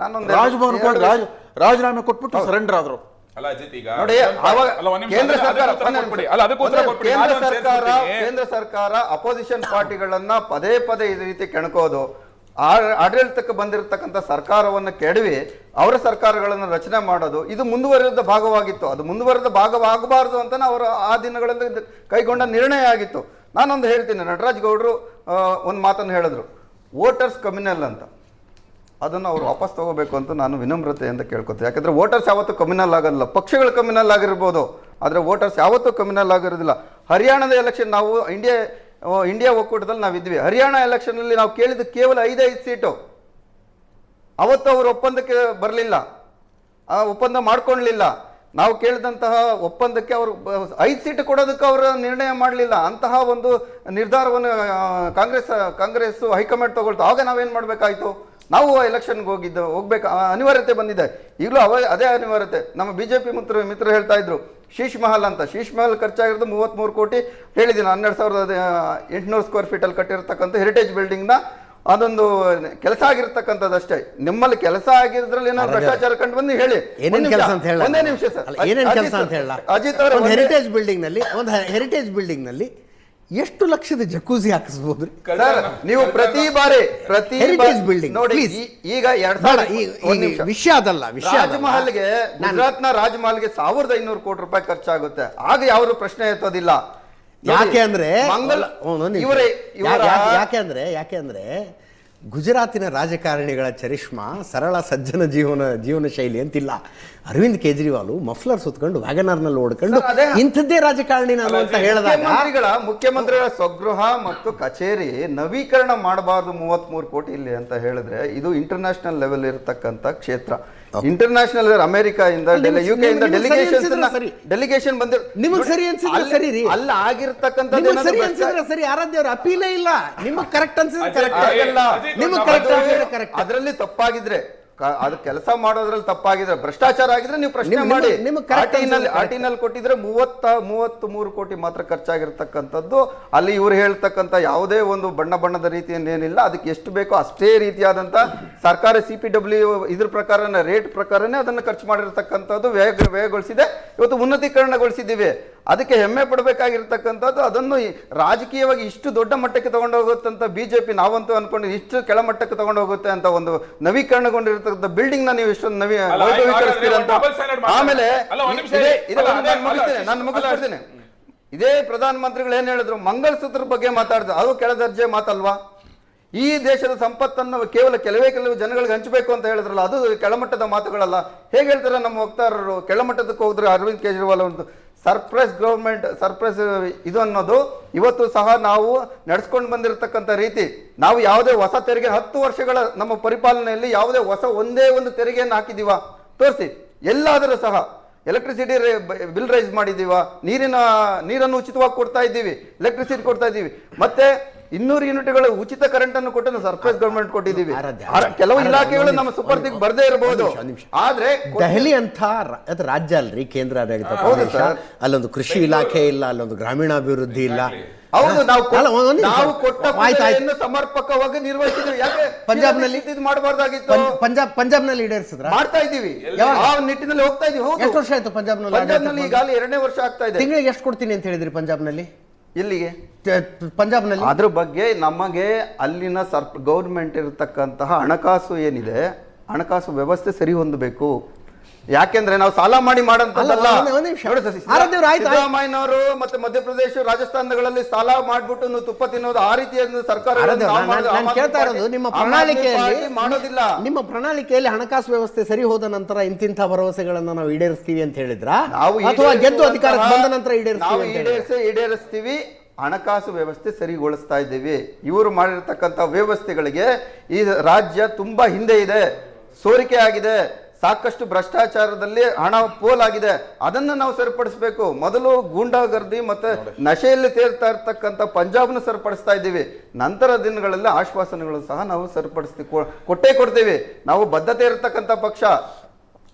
ನಾನೊಂದು ರಾಜಭವನ್ ರಾಜ ರಾಜೀನಾಮೆ ಕೊಟ್ಬಿಟ್ಟು ಸರೆಂಡರ್ ಆದ್ರು. ಅಲ್ಲ ಅಜಿತ್ ಈಗ ನೋಡಿ ಕೇಂದ್ರ ಸರ್ಕಾರ. ಅಲ್ಲ ಅದಕ್ಕೆ ಉತ್ತರ ಕೊಟ್ಬಿಡಿ. ಕೇಂದ್ರ ಸರ್ಕಾರ ಕೇಂದ್ರ ಸರ್ಕಾರ ಅಪೋಸಿಷನ್ ಪಾರ್ಟಿಗಳನ್ನ ಪದೇ ಪದೇ ಈ ರೀತಿ ಕೆಣಕೋದು. ಆಡಳಿತಕ್ಕೆ ಬಂದಿರತಕ್ಕಂಥ ಸರ್ಕಾರವನ್ನ ಕೆಡವಿ ಅವರ ಸರ್ಕಾರಗಳನ್ನು ರಚನೆ ಮಾಡೋದು. ಇದು ಮುಂದುವರೆದ ಭಾಗವಾಗಿತ್ತು. ಅದು ಮುಂದುವರೆದ ಭಾಗವಾಗಬಾರದು ಅಂತ ಅವರು ಆ ದಿನಗಳಲ್ಲಿ ಕೈಗೊಂಡ ನಿರ್ಣಯ ಆಗಿತ್ತು. ನಾನೊಂದು ಹೇಳ್ತೀನಿ. ನಟರಾಜ್ ಗೌಡರು ಒಂದು ಮಾತನ್ನು ಹೇಳಿದ್ರು. ವೋಟರ್ಸ್ ಕಮ್ಯುನಲ್ ಅಂತ. ಅದನ್ನು ಅವ್ರು ವಾಪಸ್ ತಗೋಬೇಕು ಅಂತ ನಾನು ವಿನಮ್ರತೆಯಿಂದ ಕೇಳ್ಕೊತೀನಿ. ಯಾಕಂದರೆ ವೋಟರ್ಸ್ ಯಾವತ್ತೂ ಕಮ್ಯುನಲ್ ಆಗಲ್ಲ. ಪಕ್ಷಗಳು ಕಮ್ಯುನಲ್ ಆಗಿರ್ಬೋದು, ಆದರೆ ವೋಟರ್ಸ್ ಯಾವತ್ತೂ ಕಮ್ಯುನಲ್ ಆಗಿರೋದಿಲ್ಲ. ಹರಿಯಾಣದ ಎಲೆಕ್ಷನ್ ನಾವು ಇಂಡಿಯಾ ಇಂಡಿಯಾ ಒಕ್ಕೂಟದಲ್ಲಿ ನಾವು ಇದ್ವಿ ಹರಿಯಾಣ ಎಲೆಕ್ಷನಲ್ಲಿ ನಾವು ಕೇಳಿದ್ದು ಕೇವಲ ಐದೈದು ಸೀಟು. ಅವತ್ತು ಅವರು ಒಪ್ಪಂದಕ್ಕೆ ಬರಲಿಲ್ಲ. ಆ, ಒಪ್ಪಂದ ಮಾಡ್ಕೊಳ್ಳಲಿಲ್ಲ ನಾವು ಕೇಳಿದಂತಹ ಒಪ್ಪಂದಕ್ಕೆ ಅವರು ಐದು ಸೀಟು ಕೊಡೋದಕ್ಕೆ ಅವರು ನಿರ್ಣಯ ಮಾಡಲಿಲ್ಲ. ಅಂತಹ ಒಂದು ನಿರ್ಧಾರವನ್ನು ಕಾಂಗ್ರೆಸ್, ಕಾಂಗ್ರೆಸ್ಸು ಹೈಕಮಾಂಡ್ ತಗೊಳ್ತು. ಆಗ ನಾವೇನು ಮಾಡಬೇಕಾಯ್ತು? ನಾವು ಎಲೆಕ್ಷನ್ಗೆ ಹೋಗಿದ್ದು ಹೋಗ್ಬೇಕು ಅನಿವಾರ್ಯತೆ ಬಂದಿದೆ. ಈಗಲೂ ಅವ ಅದೇ ಅನಿವಾರ್ಯತೆ. ನಮ್ಮ ಬಿ ಜೆ ಪಿ ಮಿತ್ರ ಮಿತ್ರರು ಹೇಳ್ತಾ ಇದ್ರು ಶೀಶ್ ಮಹಲ್ ಅಂತ. ಶೀಶ್ ಮಹಲ್ ಖರ್ಚಾಗಿರೋದು ಮೂವತ್ತ್ಮೂರು ಕೋಟಿ. ಹೇಳಿದ್ದೀನಿ ಹನ್ನೆರಡು ಸಾವಿರದ ಎಂಟುನೂರು ಸ್ಕ್ವೇರ್ ಫೀಟಲ್ಲಿ ಕಟ್ಟಿರ್ತಕ್ಕಂಥ ಹೆರಿಟೇಜ್ ಬಿಲ್ಡಿಂಗ್ನ ಅದೊಂದು ಕೆಲಸ ಆಗಿರ್ತಕ್ಕಂಥದ್ದಷ್ಟೇ ನಿಮ್ಮಲ್ಲಿ ಕೆಲಸ ಆಗಿದ್ರಲ್ಲಿ ಏನೋ ಭ್ರಷ್ಟಾಚಾರ ಕಂಡು ಬಂದು ಹೇಳಿ. ಏನೇನ್ ಒಂದ್ ಕೆಲಸ ನಿಮಿಷ, ಅಂತ ಹೇಳ ಒಂದೇ ನಿಮಿಷ ಸರ್. ಅಜಿತ್ ಕೆಲಸ ಅಂತ ಹೇಳ ಅಜಿತ್ ಅವರೇ ಹೆರಿಟೇಜ್ ಬಿಲ್ಡಿಂಗ್ನಲ್ಲಿ ಒಂದು ಹೆರಿಟೇಜ್ ಬಿಲ್ಡಿಂಗ್ನಲ್ಲಿ ಎಷ್ಟು ಲಕ್ಷದ ಜಕೂಸಿ ಹಾಕಿಸ್ಬೋದು? ಸರ್ ನೀವು ಪ್ರತಿ ಬಾರಿ ಪ್ರತಿ ಬಿಲ್ಡಿಂಗ್ ಬಾರಿ- ನೋಡಿ ಈಗ ಎರಡ್ ಸಾವಿರ ವಿಷಯ ಅದಲ್ಲ ವಿಷಯ. ರಾಜಮಹಲ್ಗೆ ಗುಜರಾತ್ನ ರಾಜಮಹಲ್ಗೆ ಸಾವಿರದ ಐನೂರು ಕೋಟಿ ರೂಪಾಯಿ ಖರ್ಚಾಗುತ್ತೆ. ಆಗ ಯಾವ್ದು ಪ್ರಶ್ನೆ ಎತ್ತೋದಿಲ್ಲ. ಯಾಕೆ ಅಂದ್ರೆ ಯಾಕೆ ಅಂದ್ರೆ ಯಾಕೆ ಅಂದ್ರೆ ಗುಜರಾತಿನ ರಾಜಕಾರಣಿಗಳ ಚರಿಷ್ಮಾ ಸರಳ ಸಜ್ಜನ ಜೀವನ ಜೀವನ ಶೈಲಿ ಅಂತಿಲ್ಲ. ಅರವಿಂದ್ ಕೇಜ್ರಿವಾಲ್ ಮಫ್ಲರ್ ಸುತ್ಕೊಂಡು ವ್ಯಾಗನರ್ನಲ್ಲಿ ಓಡ್ಕೊಂಡು ಇಂಥದ್ದೇ ರಾಜಕಾರಣಿ ನಾನು ಅಂತ ಹೇಳಿದಾಗ ಮುಖ್ಯಮಂತ್ರಿಗಳ ಮುಖ್ಯಮಂತ್ರಿಗಳ ಸ್ವಗೃಹ ಮತ್ತು ಕಚೇರಿ ನವೀಕರಣ ಮಾಡಬಾರ್ದು ಮೂವತ್ತ್ ಮೂರು ಕೋಟಿ ಇಲ್ಲಿ ಅಂತ ಹೇಳಿದ್ರೆ ಇದು ಇಂಟರ್ನ್ಯಾಷನಲ್ ಲೆವೆಲ್ ಇರತಕ್ಕಂಥ ಕ್ಷೇತ್ರ. ಇಂಟರ್ನ್ಯಾಷನಲ್ ಅಮೆರಿಕಾದಿಂದ ಯು ಕೆ ಇಂದ ಡೆಲಿಗೇಷನ್. ಡೆಲಿಗೇಷನ್ ಬಂದಿರ್ ನಿಮಗೆ ಸರಿ ಅನ್ಸಿದ್ರೆ ಸರಿ ರೀ. ಅಲ್ಲ ಆಗಿರ್ತಕ್ಕಂಥ ನಿಮಗೆ ಸರಿ ಅನ್ಸಿದ್ರೆ ಸರಿ ಆರಾಧ್ಯವ್ರ ಅಪೀಲೇ ಇಲ್ಲ ನಿಮಗೆ ಕರೆಕ್ಟ್ ಅನ್ಸಿದ್ರೆ ಕರೆಕ್ಟ್ ಆಗಲ್ಲ. ನಿಮಗೆ ಕರೆಕ್ಟ್ ಅನ್ಸಿದ್ರೆ correct. ಅದರಲ್ಲಿ ತಪ್ಪಾಗಿದ್ರೆ ಅದು ಕೆಲಸ ಮಾಡೋದ್ರಲ್ಲಿ ತಪ್ಪಾಗಿದ್ರೆ ಭ್ರಷ್ಟಾಚಾರ ಆಗಿದ್ರೆ ನೀವು ಪ್ರಶ್ನೆ ಮಾಡಿ. ಆರ್ಟಿನಲ್ಲಿ ಕೊಟ್ಟಿದ್ರೆ ಮೂವತ್ತ ಮೂವತ್ತು ಮೂರು ಕೋಟಿ ಮಾತ್ರ ಖರ್ಚಾಗಿರ್ತಕ್ಕಂಥದ್ದು. ಅಲ್ಲಿ ಇವ್ರು ಹೇಳ್ತಕ್ಕಂಥ ಯಾವುದೇ ಒಂದು ಬಣ್ಣ ಬಣ್ಣದ ರೀತಿಯನ್ನೇನಿಲ್ಲ ಅದಕ್ಕೆ ಎಷ್ಟು ಬೇಕೋ ಅಷ್ಟೇ ರೀತಿಯಾದಂಥ ಸರ್ಕಾರ ಸಿ ಪಿ ಡಬ್ಲ್ಯೂ ಇದ್ರ ಪ್ರಕಾರನೇ ರೇಟ್ ಪ್ರಕಾರನೇ ಅದನ್ನು ಖರ್ಚು ಮಾಡಿರ್ತಕ್ಕಂಥದ್ದು ವ್ಯಯ ವ್ಯಯಗೊಳಿಸಿದೆ. ಇವತ್ತು ಉನ್ನತೀಕರಣಗೊಳಿಸಿದ್ದೀವಿ. ಅದಕ್ಕೆ ಹೆಮ್ಮೆ ಪಡಬೇಕಾಗಿರ್ತಕ್ಕಂಥದ್ದು ಅದನ್ನು ರಾಜಕೀಯವಾಗಿ ಇಷ್ಟು ದೊಡ್ಡ ಮಟ್ಟಕ್ಕೆ ತಗೊಂಡು ಹೋಗುತ್ತಂತ ಬಿಜೆಪಿ ನಾವಂತೂ ಅನ್ಕೊಂಡು ಇಷ್ಟು ಕೆಳ ಮಟ್ಟಕ್ಕೆ ತಗೊಂಡು ಹೋಗುತ್ತೆ ಅಂತ ಒಂದು ನವೀಕರಣಗೊಂಡಿರ್ತಕ್ಕಂಥ ಬಿಲ್ಡಿಂಗ್ನ ನೀವು ಇಷ್ಟೊಂದು ನವೀ ಅಂತ. ಆಮೇಲೆ ನಾನು ಮುಗಿಸ್ತೇನೆ ಮುಗಿಸ್ಬಿಡ್ತೀನಿ. ಇದೇ ಪ್ರಧಾನಮಂತ್ರಿಗಳು ಏನ್ ಹೇಳಿದ್ರು? ಮಂಗಲಸೂತ್ರ ಬಗ್ಗೆ ಮಾತಾಡಿದ್ರು ಅದು ಕೆಳದರ್ಜೆ ಮಾತಲ್ವಾ? ಈ ದೇಶದ ಸಂಪತ್ತನ್ನು ಕೇವಲ ಕೆಲವೇ ಕೆಲವು ಜನಗಳಿಗೆ ಹಂಚಬೇಕು ಅಂತ ಹೇಳಿದ್ರಲ್ಲ ಅದು ಕೆಳಮಟ್ಟದ ಮಾತುಗಳಲ್ಲ. ಹೇಗೆ ಹೇಳ್ತಾರೆ ನಮ್ಮ ವಕ್ತಾರರು? ಕೆಳಮಟ್ಟದಕ್ಕೆ ಹೋದ್ರೆ ಅರವಿಂದ್ ಕೇಜ್ರಿವಾಲ್ ಒಂದು ಸರ್ಪ್ರೈಸ್ ಗೌರ್ಮೆಂಟ್, ಸರ್ಪ್ರೈಸ್ ಇದು ಅನ್ನೋದು ಇವತ್ತು ಸಹ ನಾವು ನಡೆಸ್ಕೊಂಡು ಬಂದಿರತಕ್ಕಂಥ ರೀತಿ. ನಾವು ಯಾವುದೇ ಹೊಸ ತೆರಿಗೆ, ಹತ್ತು ವರ್ಷಗಳ ನಮ್ಮ ಪರಿಪಾಲನೆಯಲ್ಲಿ ಯಾವುದೇ ಹೊಸ ಒಂದೇ ಒಂದು ತೆರಿಗೆಯನ್ನು ಹಾಕಿದೀವ ತೋರಿಸಿ, ಎಲ್ಲಾದರೂ ಸಹ ಎಲೆಕ್ಟ್ರಿಸಿಟಿ ಬಿಲ್ ರೈಸ್ ಮಾಡಿದ್ದೀವ, ನೀರಿನ, ನೀರನ್ನು ಉಚಿತವಾಗಿ ಕೊಡ್ತಾ ಇದ್ದೀವಿ ಎಲೆಕ್ಟ್ರಿಸಿಟಿ ಕೊಡ್ತಾ ಇದ್ದೀವಿ. ಮತ್ತೆ ಇನ್ನೂರು ಯೂನಿಟ್ಗಳು ಉಚಿತ ಕರೆಂಟ್ ಅನ್ನು ಕೊಟ್ಟು ಸರ್ಪ್ರೈಸ್ ಗವರ್ಮೆಂಟ್ ಕೊಟ್ಟಿದ್ದೀವಿ. ಕೆಲವು ಇಲಾಖೆಗಳು ನಮ್ಮ ಸೂಪರ್ ಸುಪರ್ದಿಗೆ ಬರದೇ ಇರಬಹುದು ಆದ್ರೆ ದೆಹಲಿ ಅಂತ ರಾಜ್ಯ ಅಲ್ರಿ? ಕೇಂದ್ರ ಆಡಳಿತ. ಅಲ್ಲೊಂದು ಕೃಷಿ ಇಲಾಖೆ ಇಲ್ಲ ಅಲ್ಲೊಂದು ಗ್ರಾಮೀಣಾಭಿವೃದ್ಧಿ ಇಲ್ಲ. ಹೌದು ನಾವು. ನಾವು ಕೊಟ್ಟ. ಸಮರ್ಪಕವಾಗಿ ನಿರ್ವಹಿಸಿದ್ವಿ ಯಾಕೆ? ಪಂಜಾಬ್ನಲ್ಲಿ? ಇದು ಮಾಡಬಾರ್ದಾಗಿತ್ತು. ಪಂಜಾಬ್ ಪಂಜಾಬ್ ಪಂಜಾಬ್ನಲ್ಲಿ ಈಡೇರಿಸಿದ್ರ? ಮಾಡ್ತಾ ಇದೀವಿ ಯಾವಾಗ? ಆ ನಿಟ್ಟಿನಲ್ಲಿ ಹೋಗ್ತಾ ಇದೀವಿ ಎಷ್ಟು ವರ್ಷ ಆಯ್ತು ಪಂಜಾಬ್ನಲ್ಲಿ ಪಂಜಾಬ್ನಲ್ಲಿ ಈಗಾಗಲೇ ಎರಡನೇ ವರ್ಷ ಆಗ್ತಾ ಇದೆ. ತಿಂಗಳಿಗೆ ಎಷ್ಟು ಕೊಡ್ತೀನಿ ಅಂತ ಹೇಳಿದ್ರಿ ಪಂಜಾಬ್ನಲ್ಲಿ? ಎಲ್ಲಿಗೆ ಪಂಜಾಬ್ನಲ್ಲಿ? ಅದ್ರ ಬಗ್ಗೆ ನಮಗೆ ಅಲ್ಲಿನ ಸರ್ ಗೌರ್ಮೆಂಟ್ ಇರತಕ್ಕಂತಹ ಹಣಕಾಸು ಏನಿದೆ ಹಣಕಾಸು ವ್ಯವಸ್ಥೆ ಸರಿ ಹೊಂದಬೇಕು. ಯಾಕೆಂದ್ರೆ ನಾವು ಸಾಲ ಮಾಡಿ. ಸಿದ್ದರಾಮಯ್ಯನವರು ಮತ್ತೆ ಮಧ್ಯಪ್ರದೇಶ ರಾಜಸ್ಥಾನಗಳಲ್ಲಿ ಸಾಲ ಮಾಡ್ಬಿಟ್ಟು ತುಪ್ಪ ತಿನ್ನೋದು ಆ ರೀತಿಯ ಸರ್ಕಾರ ಕೇಳ್ತಾ ಇರೋದು ನಿಮ್ಮ ಪ್ರಣಾಳಿಕೆಯಲ್ಲಿ ಮಾಡೋದಿಲ್ಲ. ನಿಮ್ಮ ಪ್ರಣಾಳಿಕೆಯಲ್ಲಿ ಹಣಕಾಸು ವ್ಯವಸ್ಥೆ ಸರಿ ಹೋದ ನಂತರ ಇಂತಿಂತ ಭರವಸೆಗಳನ್ನ ನಾವು ಈಡೇರಿಸ್ತೀವಿ ಅಂತ ಹೇಳಿದ್ರ? ನಾವು ಅಥವಾ ಗೆದ್ದು ಅಧಿಕಾರ ಅಧಿಕಾರಕ್ಕೆ ಬಂದ ನಂತರ ಈಡೇರಿಸ್ತೀವಿ? ಈಡೇರಿಸಿ ಈಡೇರಿಸ್ತೀವಿ ಹಣಕಾಸು ವ್ಯವಸ್ಥೆ ಸರಿಗೊಳಿಸ್ತಾ ಇದ್ದೀವಿ. ಇವರು ಮಾಡಿರ್ತಕ್ಕಂಥ ವ್ಯವಸ್ಥೆಗಳಿಗೆ ಈ ರಾಜ್ಯ ತುಂಬಾ ಹಿಂದೆ ಇದೆ ಸೋರಿಕೆ ಆಗಿದೆ. ಸಾಕಷ್ಟು ಭ್ರಷ್ಟಾಚಾರದಲ್ಲಿ ಹಣ ಪೋಲಾಗಿದೆ. ಅದನ್ನು ನಾವು ಸರಿಪಡಿಸಬೇಕು. ಮೊದಲು ಗೂಂಡಾಗರ್ದಿ ಮತ್ತೆ ನಶೆಯಲ್ಲಿ ತೇರ್ತಾ ಇರ್ತಕ್ಕಂಥ ಪಂಜಾಬ್ನ ಸರಿಪಡಿಸ್ತಾ ಇದ್ದೀವಿ. ನಂತರ ದಿನಗಳಲ್ಲಿ ಆಶ್ವಾಸನೆಗಳು ಸಹ ನಾವು ಸರಿಪಡಿಸ್ತೀವಿ ಕೊಟ್ಟೇ ಕೊಡ್ತೀವಿ. ನಾವು ಬದ್ಧತೆ ಇರತಕ್ಕಂತ ಪಕ್ಷ.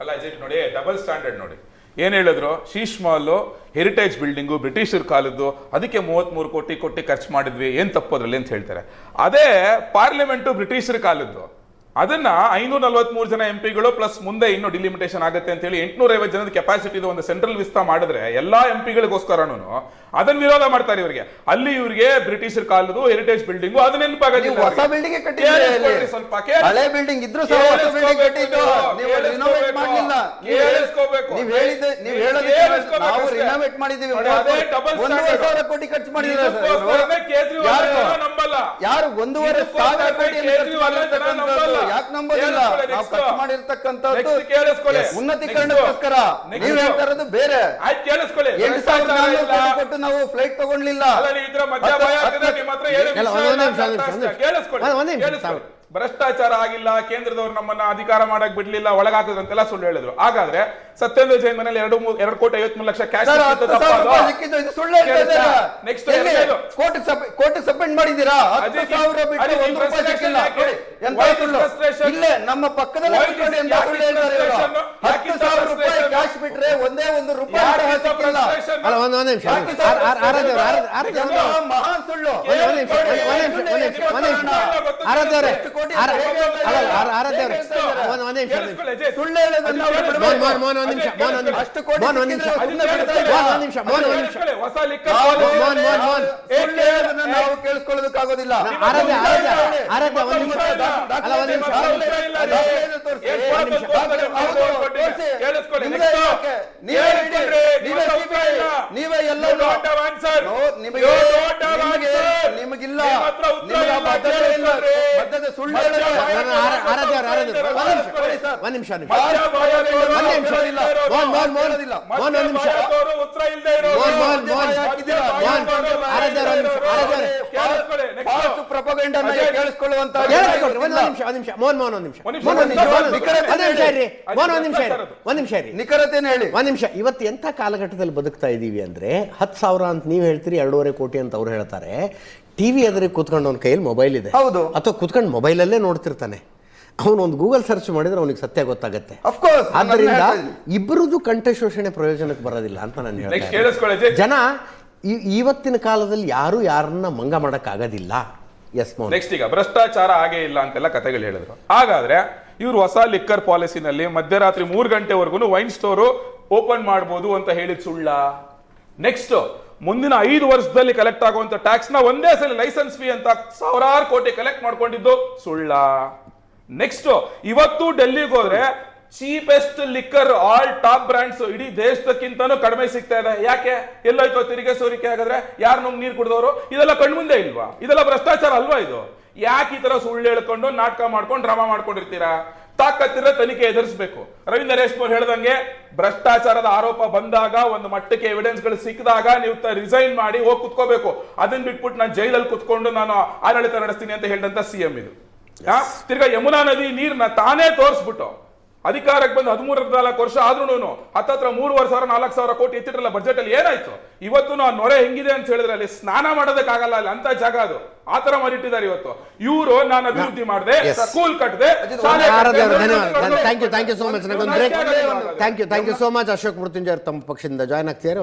ಅಲ್ಲ ನೋಡಿ ಡಬಲ್ ಸ್ಟ್ಯಾಂಡರ್ಡ್ ನೋಡಿ. ಏನ್ ಹೇಳಿದ್ರು? ಶೀಶ್ ಮಾಲ್ ಹೆರಿಟೇಜ್ ಬಿಲ್ಡಿಂಗು ಬ್ರಿಟಿಷರ್ ಕಾಲದ್ದು ಅದಕ್ಕೆ ಮೂವತ್ಮೂರು ಕೋಟಿ ಕೊಟ್ಟು ಖರ್ಚು ಮಾಡಿದ್ವಿ. ಏನ್ ತಪ್ಪು ಅದ್ರಲ್ಲಿ ಅಂತ ಹೇಳ್ತಾರೆ. ಅದೇ ಪಾರ್ಲಿಮೆಂಟು ಬ್ರಿಟಿಷರ್ ಕಾಲದ್ದು. ಅದನ್ನ ಐನೂರ ನಲ್ವತ್ಮೂರು ಜನ ಎಂಪಿಗಳು ಪ್ಲಸ್ ಮುಂದೆ ಇನ್ನು ಡಿಲಿಮಿಟೇಷನ್ ಆಗುತ್ತೆ ಅಂತ ಹೇಳಿ ಎಂಟುನೂರ ಐವತ್ತು ಜನದ ಕೆಪಾಸಿಟಿ ಒಂದು ಸೆಂಟ್ರಲ್ ವಿಸ್ತಾ ಮಾಡಿದ್ರೆ ಎಲ್ಲಾ ಎಂಪಿಗಳಿಗೋಸ್ಕರನು ಅದನ್ನ ವಿರೋಧ ಮಾಡ್ತಾರೆ ಇವರಿಗೆ ಅಲ್ಲಿ ಇವರಿಗೆ ಬ್ರಿಟಿಷರ್ ಕಾಲದ್ದು ಹೆರಿಟೇಜ್ ಬಿಲ್ಡಿಂಗ್ ಅದು ನೀವು ಹೊಸ ಬಿಲ್ಡಿಂಗ್. ಸ್ವಲ್ಪ ಹಳೆ ಬಿಲ್ಡಿಂಗ್ ಇದ್ರೂ ಸಹ ಹೊಸ ಬಿಲ್ಡಿಂಗ್ ಕಟ್ಟಿದ್ದು ನೀವು ರಿನೋವೇಟ್. ಮಾಡಲಿಲ್ಲ ಕೇಳಿಸ್ಕೋಬೇಕು. ನೀವು ಹೇಳಿದ್ದೆ ನೀವು ಕೇಳಿಸ್ಕೋಬೇಕು ನಾವು ರಿನೋವೇಟ್ ಅದೇ double ಸಾವಿರ ಕೋಟಿ ಖರ್ಚು ಮಾಡಿದ್ದಾರೆ ಸರ್ ಯಾರು? ಯಾರು ಒಂದೂವರೆ ಸಾವಿರ ಕೋಟಿ. ಯಾಕೆ ನಂಬೋದಿಲ್ಲ? ನಾವು. ಖರ್ಚು ಮಾಡಿರ್ತಕ್ಕಂಥದ್ದು ಕೇಳಿಸ್ಕೊಳ್ಳಿ. ಉನ್ನತೀಕರಣಕ್ಕೋಸ್ಕರ ನೀವ್ ನೀವು ಹೇಳ್ತಾ ಇರೋದು ಬೇರೆ. ಆಯ್ತು ಕೇಳಿಸ್ಕೊಳ್ಳಿ. ಎಂಟು ಸಾವಿರದ ನಾನ್ನೂರು. ಕೋಟಿ ಕೊಟ್ಟು ನಾವು ಫ್ಲೈಟ್ ವಿಷಯ ಒಂದ್ ನಿಮಿಷ, ಭ್ರಷ್ಟಾಚಾರ ಆಗಿಲ್ಲ ಕೇಂದ್ರದವ್ರು ನಮ್ಮನ್ನ ಅಧಿಕಾರ ಮಾಡಕ್ ಬಿಡ್ಲಿಲ್ಲ ಒಳಗಾಕದ್ರು ಅಂತೆಲ್ಲ ಸುಳ್ಳು ಹೇಳಿದ್ರು. ಹಾಗಾದ್ರೆ ಸತ್ಯೇಂದ್ರ ಜೈನ್ ಮನೇಲಿ ಎರಡು ಎರಡು ಕೋಟಿ ಐವತ್ಮೂರು ಲಕ್ಷ ಕ್ಯಾಶ್ ನೆಕ್ಸ್ಟ್ ಕೋರ್ಟಿಗೆ ಸಬ್ಮಿಟ್ ಮಾಡಿದ್ದೀರಾ? ನಮ್ಮ ಪಕ್ಕದಲ್ಲಿ ಕ್ಯಾಶ್ ಬಿಟ್ರೆ ಒಂದೇ ಒಂದು ರೂಪಾಯಿ ಮಹಾನ್ ಸುಳ್ಳು. ಆರಾಧ್ಯ ಕೋಟಿ ಆರಾಧ್ಯ? ಒಂದ್ ನಿಮಿಷ. ಮೋಹನ್ ಒಂದ್ ನಿಮಿಷ ಮೋಹನ್ ಒಂದ್ ನಿಮಿಷ. ಅಷ್ಟು ಕೋಟಿ ಮೋಹನ್ ಒಂದ್ ನಿಮಿಷ? ಮೋಹನ್ ಒಂದ್ ನಿಮಿಷ. ಮೋಹನ್ ಒಂದ್ ನಿಮಿಷ. ಮೋಹನ್, ಮೋಹನ್, ಮೋಹನ್. ನಾವು ಕೇಳಿಸ್ಕೊಳ್ಳೋದಕ್ಕಾಗೋದಿಲ್ಲ. ಆರಾಧ್ಯ ಆರಾಧ್ಯ ಆರಾಧ್ಯ ಒಂದ್ ನಿಮಿಷ. ಅಲ್ಲ ಒಂದ್ ನಿಮಿಷ? ನೀವೇ ನೀವೇ ಎಲ್ಲ You ಒಂದ್ ನಿಮಿಷ ಕೊಡಿ ಸರ್. ಒಂದ್ ನಿಮಿಷ ಒಂದ್ ನಿಮಿಷ ಮಧ್ಯ ಭಯ ನಿಮಿಷ. ಕೇಳೋದಿಲ್ಲ. ಮೋಹನ್ ಮೋಹನ್ ಮೋಹನ್ ಕೇಳೋದಿಲ್ಲ. ಮೋಹನ್ ಒಂದ್ ನಿಮಿಷ ಮಧ್ಯ ಉತ್ತರ ಇಲ್ದೇ ಇರೋರು. ಮೋಹನ್ ಮೋಹನ್ ಮೋಹನ್ ಮಧ್ಯ ಭಯ ಮೋಹನ್ ಮೋಹನ್ ಆರಾಧ್ಯ ನಿಮಿಷ ಆರಾಧ್ಯ ಅವ್ರೆ. ಕೇಳಿಸ್ಕೊಳ್ಳಿ, next. ಫಾಲ್ಸ್ ಪ್ರಪಗಂಡನ ಅಜಯ್, ಕೇಳಿಸ್ಕೊಳ್ಳುವಂತ ಒಂದ್ ನಿಮಿಷ ಒಂದ್ ನಿಮಿಷ ಮೋಹನ್ ಮೋಹನ್ ಒಂದ್ ನಿಮಿಷ ಒಂದ್ ನಿಮಿಷ, ಮೋಹನ್ ಒಂದ್ ನಿಮಿಷ ಒಂದ್ ಮೋಹನ್ ನಿಮಿಷ. ಒಂದ್ ನಿಮಿಷ ಇರ್ರಿ ಮೋಹನ್ ಒಂದ್ ನಿಮಿಷ ಇರಿ ಅಜಯ್, ಒಂದ್ ನಿಮಿಷ ಇರಿ ನಿಖರತೆನ ಹೇಳಿ ಒಂದ್ ನಿಮಿಷ ಇವತ್ತು ಎಂತ ಕಾಲಘಟ್ಟದಲ್ಲಿ ಬದುಕ್ತಾ ಇದೀವಿ ಅಂದ್ರೆ ಹತ್ತು ಸಾವಿರ ಅಂತ ನೀವು ಹೇಳ್ತೀರಿ ಎರಡೂವರೆ ಕೋಟಿ ಅಂತ ಅವ್ರು ಹೇಳ್ತಾರೆ ಟಿವಿ ಎದುರಿಗೆ ಕೂತ್ಕೊಂಡು ಅವ್ನ ಕೈಯಲ್ಲಿ ಮೊಬೈಲ್ ಇದೆ. ಹೌದು. ಅಥವಾ ಕೂತ್ಕೊಂಡು ಮೊಬೈಲಲ್ಲೇ ನೋಡ್ತಿರ್ತಾನೆ. ಅವನು ಒಂದು ಗೂಗಲ್ ಸರ್ಚ್ ಮಾಡಿದ್ರೆ ಅವನಿಗೆ ಸತ್ಯ ಗೊತ್ತಾಗುತ್ತೆ. ಅಫ್ಕೋರ್ಸ್ ಆದ್ದರಿಂದ ಇಬ್ಬರದು ಕಂಠ ಶೋಷಣೆ ಪ್ರಯೋಜನಕ್ಕೆ ಬರೋದಿಲ್ಲ ಅಂತ ನಾನು ಹೇಳ್ತೀನಿ. ಜನ ಇವತ್ತಿನ ಕಾಲದಲ್ಲಿ ಯಾರು ಯಾರನ್ನ ಮಂಗ ಮಾಡೋಕ್ಕಾಗೋದಿಲ್ಲ. ಎಸ್ ಮೋಹನ್ ನೆಕ್ಸ್ಟ್ ಈಗ ಭ್ರಷ್ಟಾಚಾರ ಹಾಗೆ ಇಲ್ಲ ಅಂತೆಲ್ಲ ಕತೆಗಳು ಹೇಳಿದ್ರು. ಹಾಗಾದ್ರೆ ಇವರು ಹೊಸ ಲಿಕ್ಕರ್ ಪಾಲಿಸಿನಲ್ಲಿ ಮಧ್ಯರಾತ್ರಿ ಮೂರು ಗಂಟೆವರೆಗೂ ವೈನ್ ಸ್ಟೋರು ಓಪನ್ ಮಾಡ್ಬೋದು ಅಂತ ಹೇಳಿದ್ ಸುಳ್ಳ. ನೆಕ್ಸ್ಟ್ ಮುಂದಿನ ಐದು ವರ್ಷದಲ್ಲಿ ಕಲೆಕ್ಟ್ ಆಗುವಂತ ಟ್ಯಾಕ್ಸ್ನ ಒಂದೇ ಸಲ ಲೈಸೆನ್ಸ್ ಫೀ ಅಂತ ಸಾವಿರಾರು ಕೋಟಿ ಕಲೆಕ್ಟ್ ಮಾಡ್ಕೊಂಡಿದ್ದು ಸುಳ್ಳ. ನೆಕ್ಸ್ಟ್ ಇವತ್ತು ಡೆಲ್ಲಿಗೆ ಹೋದ್ರೆ cheapest liquor all top brands ಇಡೀ ದೇಶದಕ್ಕಿಂತನೂ ಕಡಿಮೆ ಸಿಗ್ತಾ ಇದೆ. ಯಾಕೆ? ಎಲ್ಲೋಯ್ತು ತೆರಿಗೆ ಸೋರಿಕೆ ಆಗಿದ್ರೆ ಯಾರು ನಮ್ಗೆ ನೀರು ಕುಡಿದವರು? ಇದೆಲ್ಲ ಕಣ್ಮುಂದೆ ಇಲ್ವಾ? ಇದೆಲ್ಲ ಭ್ರಷ್ಟಾಚಾರ ಅಲ್ವಾ ಇದು? ಯಾಕೆ ಈ ತರ ಸುಳ್ಳು ಹೇಳ್ಕೊಂಡು ನಾಟಕ ಮಾಡ್ಕೊಂಡು ಡ್ರಾಮಾ ಮಾಡ್ಕೊಂಡಿರ್ತೀರಾ? ತಾಕತ್ತಿರ ತನಿಖೆ ಎದುರಿಸಬೇಕು. ರವೀಂದ್ರ ರೇಷ್ಮೋರ್ ಹೇಳ್ದಂಗೆ ಭ್ರಷ್ಟಾಚಾರದ ಆರೋಪ ಬಂದಾಗ ಒಂದು ಮಟ್ಟಕ್ಕೆ ಎವಿಡೆನ್ಸ್ಗಳು ಸಿಕ್ಕಿದಾಗ ನೀವು ರಿಸೈನ್ ಮಾಡಿ ಹೋಗಿ ಕುತ್ಕೋಬೇಕು. ಅದನ್ನ ಬಿಟ್ಬಿಟ್ಟು ನಾನು ಜೈಲಲ್ಲಿ ಕುತ್ಕೊಂಡು ನಾನು ಆಡಳಿತ ನಡೆಸ್ತೀನಿ ಅಂತ ಹೇಳಿದಂತ ಸಿಎಂ ಇದು? ತಿರ್ಗಾ ಯಮುನಾ ನದಿ ನೀರ್ನ ತಾನೇ ತೋರಿಸ್ಬಿಟ್ಟು ಅಧಿಕಾರಕ್ಕೆ ಬಂದು ಹದಿಮೂರ ನಾಲ್ಕು ವರ್ಷ ಆದ್ರೂ ಹತ್ತತ್ರ ಮೂರುವರೆ ಸಾವಿರ ನಾಲ್ಕು ಸಾವಿರ ಕೋಟಿ ಎತ್ತಿಟ್ರಲ್ಲ ಬಜೆಟ್ ಅಲ್ಲಿ ಏನಾಯ್ತು? ಇವತ್ತು ಆ ನೊರೆ ಹೆಂಗಿದೆ ಅಂತ ಹೇಳಿದ್ರೆ ಅಲ್ಲಿ ಸ್ನಾನ ಮಾಡೋದಕ್ಕಾಗಲ್ಲ ಅಲ್ಲಿ ಅಂತ ಜಾಗ ಅದು. ಆತರ ಮಾಡಿಟ್ಟಿದ್ದಾರೆ ಇವತ್ತು. ಇವರು ನಾನು ಅಭಿವೃದ್ಧಿ ಮಾಡಿದೆ school ಕಟ್ಟದೆ thank you thank you so much thank you thank you so much Ashok Mrityunjay ತಮ್ಮ ಪಕ್ಷದಿಂದ ಜಾಯ್ನ್ ಆಗ್ತಿದ್ದಾರೆ.